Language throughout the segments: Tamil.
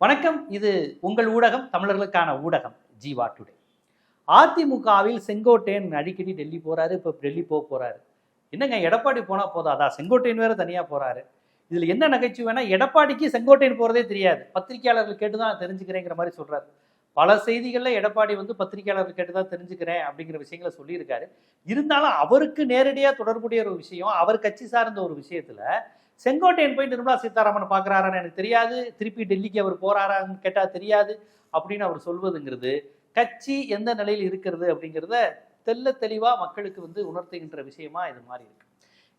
வணக்கம். இது உங்கள் ஊடகம் தமிழர்களுக்கான ஊடகம் ஜீவா டுடே. அதிமுகவில் செங்கோட்டையன் அடிக்கடி டெல்லி போறாரு இப்போ டெல்லி போக போறாரு. என்னங்க எடப்பாடி போனா அதான் செங்கோட்டையன் வேற தனியா போறாரு. இதுல என்ன நகைச்சுவைனா எடப்பாடிக்கு செங்கோட்டையன் போறதே தெரியாது. பத்திரிகையாளர்கள் கேட்டு தான் தெரிஞ்சுக்கிறேங்கிற மாதிரி சொல்றாரு. பல செய்திகளில் எடப்பாடி வந்து பத்திரிகையாளர்கள் கேட்டு தான் தெரிஞ்சுக்கிறேன் அப்படிங்கிற விஷயங்களை சொல்லியிருக்காரு. இருந்தாலும் அவருக்கு நேரடியாக தொடர்புடைய ஒரு விஷயம் அவர் கட்சி சார்ந்த ஒரு விஷயத்துல செங்கோட்டையன் போய் நிர்மலா சீதாராமன் பார்க்குறாரான்னு எனக்கு தெரியாது. திருப்பி டெல்லிக்கு அவர் போறாரான்னு கேட்டால் தெரியாது. அப்படின்னு அவர் சொல்வதுங்கிறது கட்சி எந்த நிலையில் இருக்கிறது அப்படிங்கிறத தெல்ல தெளிவாக மக்களுக்கு வந்து உணர்த்துகின்ற விஷயமா இது மாதிரி இருக்கு.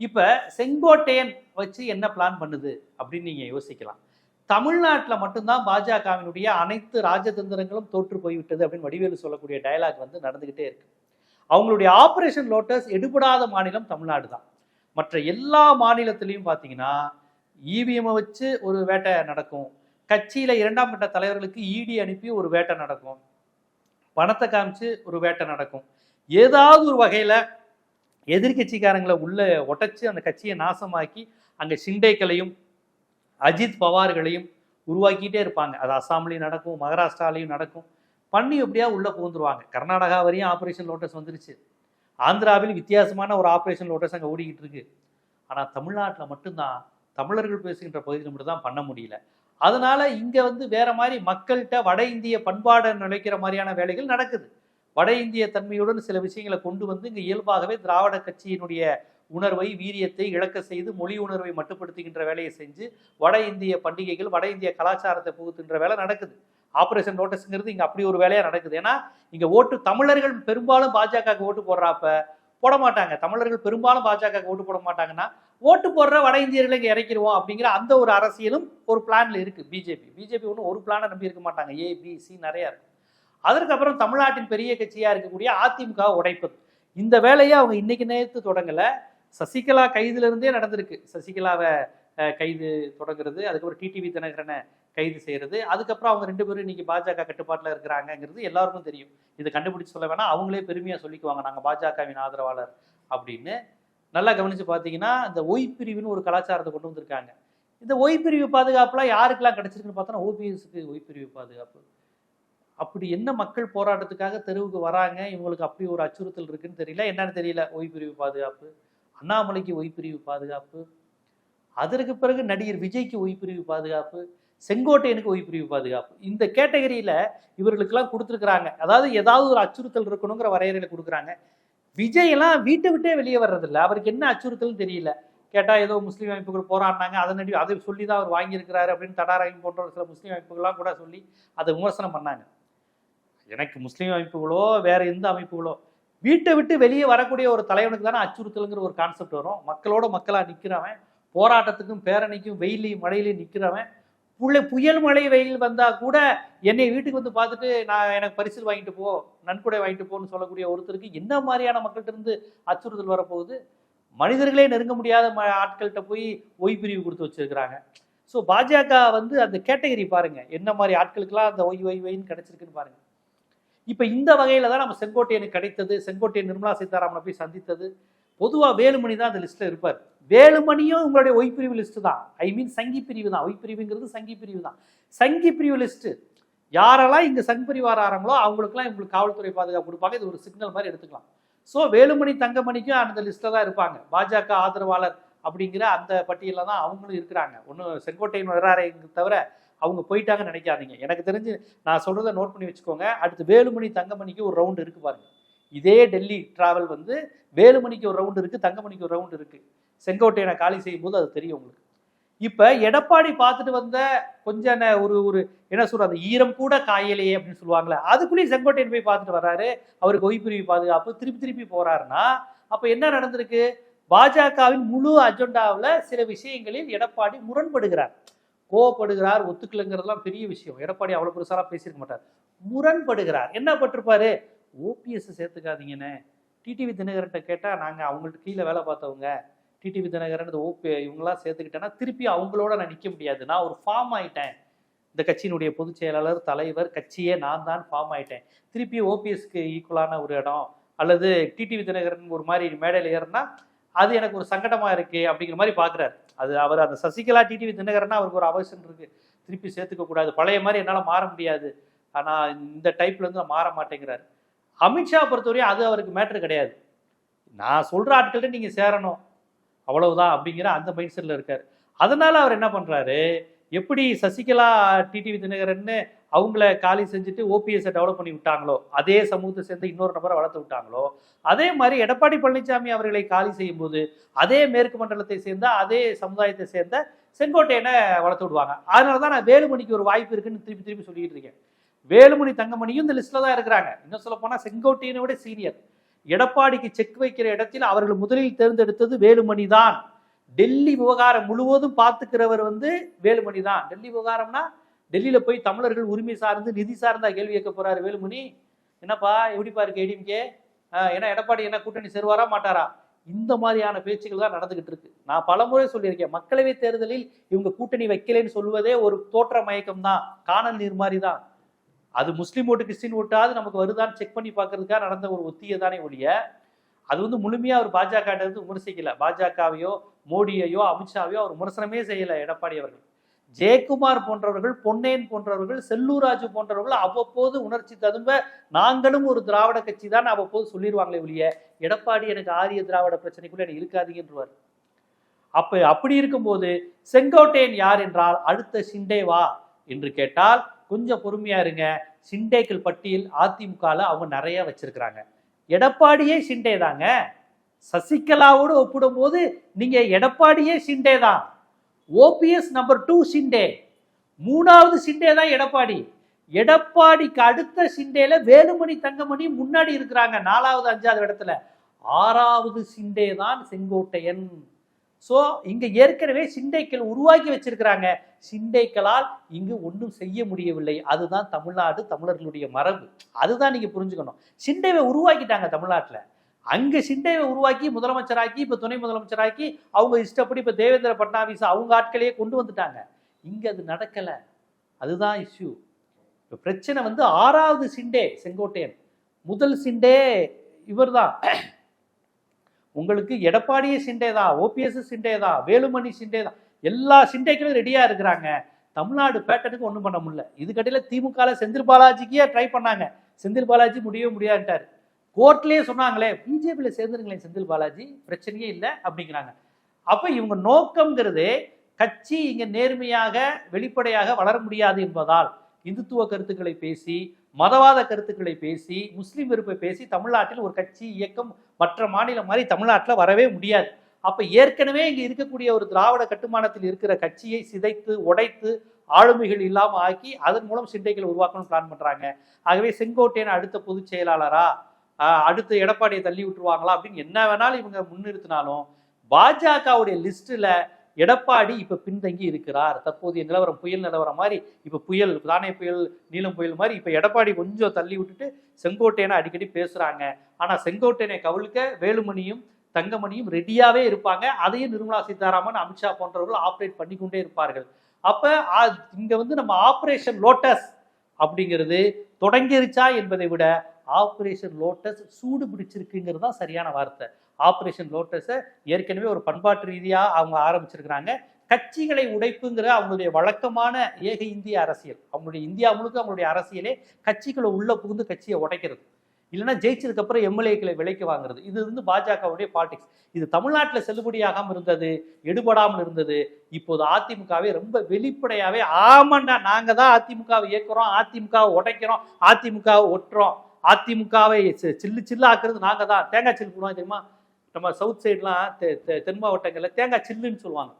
இப்போ செங்கோட்டையன் வச்சு என்ன பிளான் பண்ணுது அப்படின்னு நீங்கள் யோசிக்கலாம். தமிழ்நாட்டில் மட்டும்தான் பாஜகவினுடைய அனைத்து ராஜதந்திரங்களும் தோற்று போய்விட்டது அப்படின்னு வடிவேலு சொல்லக்கூடிய டயலாக் வந்து நடந்துகிட்டே இருக்கு. அவங்களுடைய ஆபரேஷன் லோட்டஸ் எடுபடாத மாநிலம் தமிழ்நாடு தான் மற்ற எல்லா மாநிலத்திலையும் பார்த்தீங்கன்னா இவிஎம்மை வச்சு ஒரு வேட்டை நடக்கும். கட்சியில் இரண்டாம் கட்ட தலைவர்களுக்கு இடி அனுப்பி ஒரு வேட்டை நடக்கும். பணத்தை காமிச்சு ஒரு வேட்டை நடக்கும். ஏதாவது ஒரு வகையில் எதிர்கட்சிக்காரங்களை உள்ள ஒட்டச்சு அந்த கட்சியை நாசமாக்கி அங்கே சிண்டேக்களையும் அஜித் பவார்களையும் உருவாக்கிட்டே இருப்பாங்க. அது அசாம்லேயும் நடக்கும் மகாராஷ்டிராலையும் நடக்கும். பண்ணி எப்படியா உள்ளே புகுந்துருவாங்க. கர்நாடகா வரையும் ஆப்ரேஷன் லோட்டஸ் வந்துருச்சு. ஆந்திராவில் வித்தியாசமான ஒரு ஆப்ரேஷன் லோட்டஸ் அங்கே ஓடிக்கிட்டு இருக்கு. ஆனால் தமிழ்நாட்டில் மட்டும்தான் தமிழர்கள் பேசுகின்ற பகுதியில் மட்டும் தான் பண்ண முடியல. அதனால இங்கே வந்து வேற மாதிரி மக்கள்கிட்ட வட இந்திய பண்பாடை நுழைக்கிற மாதிரியான வேலைகள் நடக்குது. வட இந்திய தன்மையுடன் சில விஷயங்களை கொண்டு வந்து இங்கே இயல்பாகவே திராவிட கட்சியினுடைய உணர்வை வீரியத்தை இழக்க செய்து மொழி உணர்வை மட்டுப்படுத்துகின்ற வேலையை செஞ்சு வட இந்திய பண்டிகைகள் வட இந்திய கலாச்சாரத்தை புகுத்துகின்ற வேலை நடக்குது. ஆபரேஷன் நோட்டஸ்ங்கிறது இங்கே அப்படி ஒரு வேலையாக நடக்குது. ஏன்னா இங்கே ஓட்டு தமிழர்கள் பெரும்பாலும் பாஜகவுக்கு ஓட்டு போடுறாப்ப போட மாட்டாங்க. தமிழர்கள் பெரும்பாலும் பாஜகவுக்கு ஓட்டு போட மாட்டாங்கன்னா ஓட்டு போடுற வட இந்தியர்களை இங்கே இறக்கிடுவோம் அப்படிங்கிற அந்த ஒரு அரசியலும் ஒரு பிளான்ல இருக்கு பிஜேபி. பிஜேபி ஒன்றும் ஒரு பிளானை நம்பி இருக்க மாட்டாங்க. ஏ பி சி நிறையா இருக்கும் அதற்கப்புறம் தமிழ்நாட்டின் பெரிய கட்சியாக இருக்கக்கூடிய அதிமுக உடைப்பது இந்த வேலையை அவங்க இன்னைக்கு நேரத்து தொடங்கல. சசிகலா கைதுலேருந்தே நடந்திருக்கு. சசிகலாவை கைது தொடங்குறது. அதுக்கப்புறம் டிடிவி தினகரனை கைது செய்கிறது அதுக்கப்புறம் அவங்க ரெண்டு பேரும் இன்னைக்கு பாஜக கட்டுப்பாட்டில் இருக்கிறாங்கங்கிறது எல்லாருக்கும் தெரியும். இதை கண்டுபிடிச்சு சொல்ல வேணாம். அவங்களே பெருமையாக சொல்லிக்குவாங்க. நாங்கள் பாஜகவின் ஆதரவாளர் அப்படின்னு. நல்லா கவனித்து பார்த்தீங்கன்னா இந்த ஒய் பிரிவுன்னு ஒரு கலாச்சாரத்தை கொண்டு வந்திருக்காங்க. இந்த ஒய் பிரிவு பாதுகாப்புலாம் யாருக்கெல்லாம் கிடச்சிருக்குன்னு பார்த்தோன்னா ஓபிஎஸ்க்கு ஒய் பிரிவு பாதுகாப்பு. அப்படி என்ன மக்கள் போராட்டத்துக்காக தெருவுக்கு வராங்க? இவங்களுக்கு அப்படி ஒரு அச்சுறுத்தல் இருக்குன்னு தெரியல. என்னன்னு தெரியல? ஒய் பிரிவு பாதுகாப்பு. அண்ணாமலைக்கு ஒய் பிரிவு பாதுகாப்பு. அதற்கு பிறகு நடிகர் விஜய்க்கு ஒய் பிரிவு பாதுகாப்பு. செங்கோட்டையனுக்கு ஒய் பிரிவு பாதுகாப்பு. இந்த கேட்டகரியில் இவர்களுக்கெல்லாம் கொடுத்துருக்குறாங்க. அதாவது ஏதாவது ஒரு அச்சுறுத்தல் இருக்கணுங்கிற வரையறையில் கொடுக்குறாங்க. விஜய் எல்லாம் வீட்டை விட்டே வெளியே வர்றதில்ல. அவருக்கு என்ன அச்சுறுத்தல்னு தெரியல. கேட்டால் ஏதோ முஸ்லீம் அமைப்புகள் போராடினாங்க. அதனடி அதை சொல்லி தான் அவர் வாங்கியிருக்கிறாரு அப்படின்னு தடாரகம் போன்ற சில முஸ்லீம் அமைப்புகள்லாம் கூட சொல்லி அதை விமர்சனம் பண்ணாங்க. எனக்கு முஸ்லீம் அமைப்புகளோ வேற எந்த அமைப்புகளோ வீட்டை விட்டு வெளியே வரக்கூடிய ஒரு தலைவனுக்கு தானே அச்சுறுத்தலுங்கிற ஒரு கான்செப்ட் வரும். மக்களோட மக்களாக நிற்கிறவன் போராட்டத்துக்கும் பேரணிக்கும் வெயிலையும் மழையிலையும் நிற்கிறவன் புள்ள புயல் மழை வெயில் வந்தா கூட என்னை வீட்டுக்கு வந்து பார்த்துட்டு நான் எனக்கு பரிசில் வாங்கிட்டு போ நன்கொடை வாங்கிட்டு போன்னு சொல்லக்கூடிய ஒருத்தருக்கு என்ன மாதிரியான மக்கள்கிட்ட இருந்து அச்சுறுத்தல் வரப்போகுது? மனிதர்களே நெருங்க முடியாத ம- ஆட்கள்கிட்ட போய் ஒய் பிரிவு கொடுத்து வச்சிருக்கிறாங்க. ஸோ பாஜக வந்து அந்த கேட்டகரி பாருங்க என்ன மாதிரி ஆட்களுக்கெல்லாம் அந்த ஒய் ஒய் ஒய்ன்னு கிடைச்சிருக்குன்னு பாருங்க. இப்போ இந்த வகையில தான் நம்ம செங்கோட்டையனுக்கு கிடைத்தது. செங்கோட்டையன் நிர்மலா சீதாராமனை போய் சந்தித்தது. பொதுவாக வேலுமணி தான் அந்த லிஸ்ட்டில் இருப்பார். வேலுமணியும் உங்களுடைய ஒய் பிரிவு தான். ஐ மீன் சங்கி பிரிவு தான். ஒய்ப்பிரிவுங்கிறது சங்கி பிரிவு தான். சங்கி பிரிவு லிஸ்ட்டு யாரெல்லாம் இங்கே சங் பிரிவார் அவங்களுக்குலாம் இவங்களுக்கு காவல்துறை பாதுகாப்பு கொடுப்பாங்க. இது ஒரு சிக்னல் மாதிரி எடுத்துக்கலாம். ஸோ வேலுமணி தங்கமணிக்கும் அந்த லிஸ்ட்டில் தான் இருப்பாங்க. பாஜக ஆதரவாளர் அப்படிங்கிற அந்த பட்டியலில் தான் அவங்களும் இருக்கிறாங்க. ஒன்றும் செங்கோட்டையன் வராறைங்க தவிர அவங்க போயிட்டாங்கன்னு நினைக்காதீங்க. எனக்கு தெரிஞ்சு நான் சொல்கிறத நோட் பண்ணி வச்சுக்கோங்க. அடுத்து வேலுமணி தங்கமணிக்கு ஒரு ரவுண்டு இருக்கு பாருங்கள் இதே டெல்லி டிராவல் வந்து வேலுமணிக்கு ஒரு ரவுண்டு இருக்குது தங்கமணிக்கு ஒரு ரவுண்டு இருக்குது செங்கோட்டையனை காலி செய்யும் போது அது தெரியும் உங்களுக்கு. இப்போ எடப்பாடி பார்த்துட்டு வந்த கொஞ்சம் நே- ஒரு ஒரு என்ன சொல்ற அந்த ஈரம் கூட காயலையே அப்படின்னு சொல்லுவாங்களே அதுக்குள்ளேயும் செங்கோட்டையன் போய் பார்த்துட்டு வர்றாரு அவருக்கு ஒய்பிரிவு பாதுகாப்பு. திருப்பி திருப்பி போறாருன்னா அப்போ என்ன நடந்திருக்கு? பாஜகவின் முழு அஜெண்டாவில் சில விஷயங்களில் எடப்பாடி முரண்படுகிறார். கோவப்படுகிறார் ஒத்துக்கலைங்கிறதுலாம் பெரிய விஷயம். எடப்பாடி அவ்வளோ பெருசாலாம் பேசியிருக்க மாட்டார். முரண்படுகிறார். என்ன பட்டிருப்பாரு? ஓபிஎஸ் சேர்த்துக்காதீங்கன்னு டிடிவி தினகர்கிட்ட கேட்டால் நாங்கள் அவங்கள்ட்ட கீழே வேலை பார்த்தவங்க. டிடிவி தினகரன் ஓபி இவங்களாம் சேர்த்துக்கிட்டேன்னா திருப்பி அவங்களோட நான் நிற்க முடியாது. நான் ஒரு ஃபார்ம் ஆயிட்டேன். இந்த கட்சியினுடைய பொதுச் செயலாளர் தலைவர் கட்சியே நான் தான் ஃபார்ம் ஆயிட்டேன். திருப்பி ஓபிஎஸ்க்கு ஈக்குவலான ஒரு இடம் அல்லது டிடிவி தினகரன் ஒரு மாதிரி மேடையில் ஏறினா அது எனக்கு ஒரு சங்கடமாக இருக்குது அப்படிங்கிற மாதிரி பார்க்குறாரு அது அவர் அந்த சசிகலா டிடிவி தினகரன்னா அவருக்கு ஒரு அவசியம் இருக்குது திருப்பி சேர்த்துக்க கூடாது. பழைய மாதிரி என்னால் மாற முடியாது. ஆனால் இந்த டைப்லேருந்து நான் மாற மாட்டேங்கிறாரு. அமித்ஷா பொறுத்தவரையும் அது அவருக்கு மேட்ரு கிடையாது. நான் சொல்கிற ஆட்கள்கிட்ட நீங்கள் சேரணும். அவ்வளவுதான் அப்படிங்கிற அந்த மைண்ட் செட்டில் இருக்கார். அதனால் அவர் என்ன பண்ணுறாரு எப்படி சசிகலா டிடிவி தினகரன்னு அவங்கள காலி செஞ்சுட்டு ஓபிஎஸ்ஸை டெவலப் பண்ணி விட்டாங்களோ அதே சமூகத்தை சேர்ந்து இன்னொரு நபரை வளர்த்து விட்டாங்களோ அதே மாதிரி எடப்பாடி பழனிசாமி அவர்களை காலி செய்யும் போது அதே மேற்கு மண்டலத்தை சேர்ந்த அதே சமுதாயத்தை சேர்ந்த செங்கோட்டையனை வளர்த்து விடுவாங்க. அதனால தான் நான் வேலுமணிக்கு ஒரு வாய்ப்பு இருக்குன்னு திருப்பி திருப்பி சொல்லிட்டு இருக்கேன். வேலுமணி தங்கமணியும் இந்த லிஸ்ட்ல தான் இருக்கிறாங்க. இன்னும் சொல்ல போனா செங்கோட்டையனை விட சீனியர். எடப்பாடிக்கு செக் வைக்கிற இடத்தில் அவர்கள் முதலில் தேர்ந்தெடுத்தது வேலுமணி தான். டெல்லி விவகாரம் முழுவதும் பார்த்துக்கிறவர் வந்து வேலுமணி தான். டெல்லி விவகாரம்னா டெல்லியில போய் தமிழர்கள் உரிமை சார்ந்து நிதி சார்ந்தா கேள்வி கேட்க போறாரு வேலுமணி. என்னப்பா எப்படிப்பா இருக்கு ஏடிஎம்கே ஏன்னா எடப்பாடி என்ன கூட்டணி சேருவாரா மாட்டாரா? இந்த மாதிரியான பேச்சுக்கள் தான் நடந்துகிட்டு இருக்கு. நான் பலமுறை சொல்லியிருக்கேன் மக்களவை தேர்தலில் இவங்க கூட்டணி வைக்கலைன்னு சொல்லுவதே ஒரு தோற்ற மயக்கம் தான் காணல் நீர் மாதிரி தான். அது முஸ்லீம் ஓட்டு கிறிஸ்டின் ஓட்டாவது நமக்கு வருதான்னு செக் பண்ணி பார்க்கறதுக்காக நடந்த ஒரு ஒத்திகை தானே ஒழிய அது வந்து முழுமையாக அவர் பாஜக வந்து விமர்சிக்கல. பாஜகவையோ மோடியையோ அமித்ஷாவையோ அவர் விமர்சனமே செய்யலை எடப்பாடி அவர்கள். ஜெயக்குமார் போன்றவர்கள் பொன்னேன் போன்றவர்கள் செல்லூராஜு போன்றவர்கள் அவ்வப்போது உணர்ச்சி ததும்ப நாங்களும் ஒரு திராவிட கட்சி தான் அவ்வப்போது சொல்லிடுவாங்களே ஒழிய எடப்பாடி எனக்கு ஆரிய திராவிட பிரச்சனைக்குள்ள எனக்கு இருக்காதீங்கன்றவர். அப்ப அப்படி இருக்கும்போது செங்கோட்டையன் யார் என்றால் அடுத்த சிண்டேவா என்று கேட்டால் கொஞ்சம் பொறுமையா இருங்க. சிண்டேக்கள் பட்டியல் அதிமுகல அவங்க நிறைய வச்சிருக்கிறாங்க. எடப்பாடியே சிண்டே தாங்க சசிகலாவோடு ஒப்பிடும்போது நீங்க எடப்பாடியே சிண்டே தான் ஓபிஎஸ் நம்பர் டூ சிண்டே. மூணாவது சிண்டே தான் எடப்பாடி. எடப்பாடிக்கு அடுத்த சிண்டேல வேலுமணி தங்கமணி முன்னாடி இருக்கிறாங்க. நாலாவது அஞ்சாவது இடத்துல. ஆறாவது சிண்டே தான் செங்கோட்டையன். ஸோ இங்கே ஏற்கனவே சிண்டைக்கள் உருவாக்கி வச்சிருக்கிறாங்க. சிண்டைக்களால் இங்கு ஒன்றும் செய்ய முடியவில்லை. அதுதான் தமிழ்நாடு தமிழர்களுடைய மரபு. அதுதான் நீங்கள் புரிஞ்சுக்கணும். சிண்டைவை உருவாக்கிட்டாங்க தமிழ்நாட்டில். அங்கே சிண்டைவை உருவாக்கி முதலமைச்சராக்கி இப்போ துணை முதலமைச்சராக்கி அவங்க இஷ்டப்படி இப்போ தேவேந்திர பட்னாவிஸ் அவங்க ஆட்களையே கொண்டு வந்துட்டாங்க. இங்கே அது நடக்கலை. அதுதான் இஷ்யூ இப்போ பிரச்சனை வந்து ஆறாவது சிண்டே செங்கோட்டையன். முதல் சிண்டே இவர்தான். உங்களுக்கு எடப்பாடியே சிண்டேதா ஓபிஎஸ் சிண்டேதா வேலுமணி சிண்டேதா எல்லா சிண்டைகளும் ரெடியா இருக்கிறாங்க. தமிழ்நாடு பேட்டனுக்கு ஒன்றும் பண்ண முடியல. இதுக்கடையில் திமுக செந்தில் பாலாஜிக்கே ட்ரை பண்ணாங்க. செந்தில் பாலாஜி முடியவே முடியாதுட்டார் கோர்ட்லேயே சொன்னாங்களே பிஜேபியில் சேர்ந்துருங்களேன் செந்தில் பாலாஜி பிரச்சனையே இல்லை அப்படிங்கிறாங்க. அப்போ இவங்க நோக்கங்கிறது கட்சி இங்கே நேர்மையாக வெளிப்படையாக வளர முடியாது என்பதால் இந்துத்துவ கருத்துக்களை பேசி மதவாத கருத்துக்களை பேசி முஸ்லீம் வெறுப்பை பேசி தமிழ்நாட்டில் ஒரு கட்சி இயக்கம் மற்ற மாநிலம் மாதிரி தமிழ்நாட்டில் வரவே முடியாது. அப்போ ஏற்கனவே இங்கே இருக்கக்கூடிய ஒரு திராவிட கட்டுமானத்தில் இருக்கிற கட்சியை சிதைத்து உடைத்து ஆளுமைகள் இல்லாமல் ஆக்கி அதன் மூலம் சிண்டைகளை உருவாக்கணும்னு பிளான் பண்ணுறாங்க ஆகவே செங்கோட்டையன் அடுத்த பொதுச் செயலாளரா அடுத்து எடப்பாடியை தள்ளி விட்டுருவாங்களா அப்படின்னு என்ன வேணாலும் இவங்க முன்னிறுத்தினாலும் பாஜகவுடைய லிஸ்ட்டில் எடப்பாடி இப்ப பின்தங்கி இருக்கிறார். தற்போதைய நிலவரம் புயல் நிலவரம் மாதிரி இப்ப புயல் தானே புயல் நீலம் புயல் மாதிரி இப்ப எடப்பாடி கொஞ்சம் தள்ளி விட்டுட்டு செங்கோட்டையனை அடிக்கடி பேசுறாங்க. ஆனா செங்கோட்டையனை கவிழ்க்க வேலுமணியும் தங்கமணியும் ரெடியாவே இருப்பாங்க. அதையும் நிர்மலா சீதாராமன் அமித்ஷா போன்றவர்கள் ஆப்ரேட் பண்ணிக்கொண்டே இருப்பார்கள். அப்ப இங்கே இங்க வந்து நம்ம ஆபரேஷன் லோட்டஸ் அப்படிங்கிறது தொடங்கிருச்சா என்பதை விட ஆபரேஷன் லோட்டஸ் சூடு பிடிச்சிருக்குங்கிறது தான் சரியான வார்த்தை. ஆப்ரேஷன் லோட்டஸை ஏற்கனவே ஒரு பண்பாட்டு ரீதியாக அவங்க ஆரம்பிச்சிருக்கிறாங்க. கட்சிகளை உடைப்புங்கிற அவங்களுடைய வழக்கமான ஏக இந்திய அரசியல். அவங்களுடைய இந்தியா முழுக்க அவங்களுடைய அரசியலே கட்சிகளை உள்ளே புகுந்து கட்சியை உடைக்கிறது. இல்லைன்னா ஜெயிச்சதுக்கு அப்புறம் எம்எல்ஏக்களை விலைக்கு வாங்குறது. இது வந்து பாஜகவுடைய பாலிடிக்ஸ் இது தமிழ்நாட்டில் செல்லுபடியாகாமல் இருந்தது எடுபடாமல் இருந்தது. இப்போது அதிமுகவே ரொம்ப வெளிப்படையாகவே ஆமாண்டா நாங்கள் தான் அதிமுகவை இயக்குறோம் அதிமுகவை உடைக்கிறோம் அதிமுகவை ஒட்டுறோம். அதிமுகவை சி- சில்லு சில்லாக்குறது ஆக்குறது தான் தேங்காய் சில்லு போடுவோம் தெரியுமா? நம்ம சவுத் சைட்லாம் தென் மாவட்டங்களில் தேங்காய் சில்லுன்னு சொல்லுவாங்க.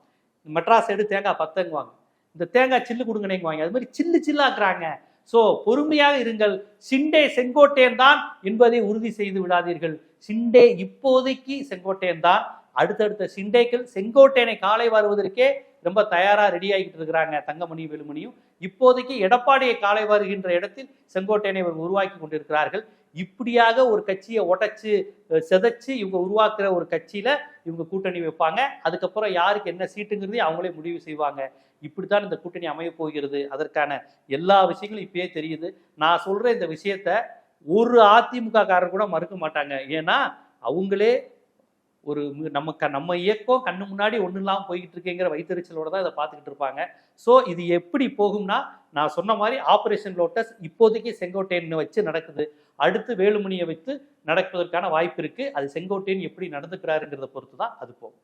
மெட்ராஸ் சைடு தேங்காய் பத்தங்குவாங்க. இந்த தேங்காய் சில்லு கொடுங்கனேங்குவாங்க. அது மாதிரி சில்லு சில்லாக்குறாங்க. ஸோ பொறுமையாக இருங்கள். சிண்டே செங்கோட்டையன் தான் என்பதை உறுதி செய்து விடாதீர்கள். சிண்டே இப்போதைக்கு செங்கோட்டையன் தான். அடுத்தடுத்த சிண்டேக்கள் செங்கோட்டையனை காலை வருவதற்கே ரொம்ப தயாராக ரெடி ஆகிட்டு இருக்கிறாங்க தங்கமணி வேலுமணியும். இப்போதைக்கு எடப்பாடியை காலை வருகின்ற இடத்தில் செங்கோட்டையனை அவர் உருவாக்கி கொண்டிருக்கிறார்கள். இப்படியாக ஒரு கட்சியை உடைச்சு செதைச்சு இவங்க உருவாக்குற ஒரு கட்சியில இவங்க கூட்டணி வைப்பாங்க. அதுக்கப்புறம் யாருக்கு என்ன சீட்டுங்கிறதையும் அவங்களே முடிவு செய்வாங்க. இப்படித்தான் இந்த கூட்டணி அமைய போகிறது. அதற்கான எல்லா விஷயங்களும் இப்பயே தெரியுது. நான் சொல்ற இந்த விஷயத்த ஒரு அதிமுக காரர் கூட மறுக்க மாட்டாங்க. ஏன்னா அவங்களே ஒரு நம்ம க நம்ம இயக்கம் கண்ணு முன்னாடி ஒன்றும் இல்லாமல் போய்கிட்டு இருக்கேங்கிற வைத்தறிச்சலோட தான் இதை பார்த்துக்கிட்டு இருப்பாங்க. ஸோ இது எப்படி போகும்னா நான் சொன்ன மாதிரி ஆப்ரேஷன் லோட்டஸ் இப்போதைக்கு செங்கோட்டையன் வச்சு நடக்குது. அடுத்து வேலுமணியை வைத்து நடப்பதற்கான வாய்ப்பு இருக்குது அது செங்கோட்டையன் எப்படி நடந்துக்கிறாருங்கிறத பொறுத்து தான் அது போகும்.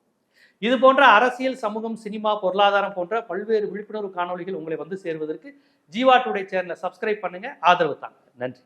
இது போன்ற அரசியல் சமூகம் சினிமா பொருளாதாரம் போன்ற பல்வேறு விழிப்புணர்வு காணொளிகள் உங்களை வந்து சேருவதற்கு ஜீவா டுடே சேனலை சப்ஸ்கிரைப் பண்ணுங்கள் ஆதரவு தாங்க. நன்றி.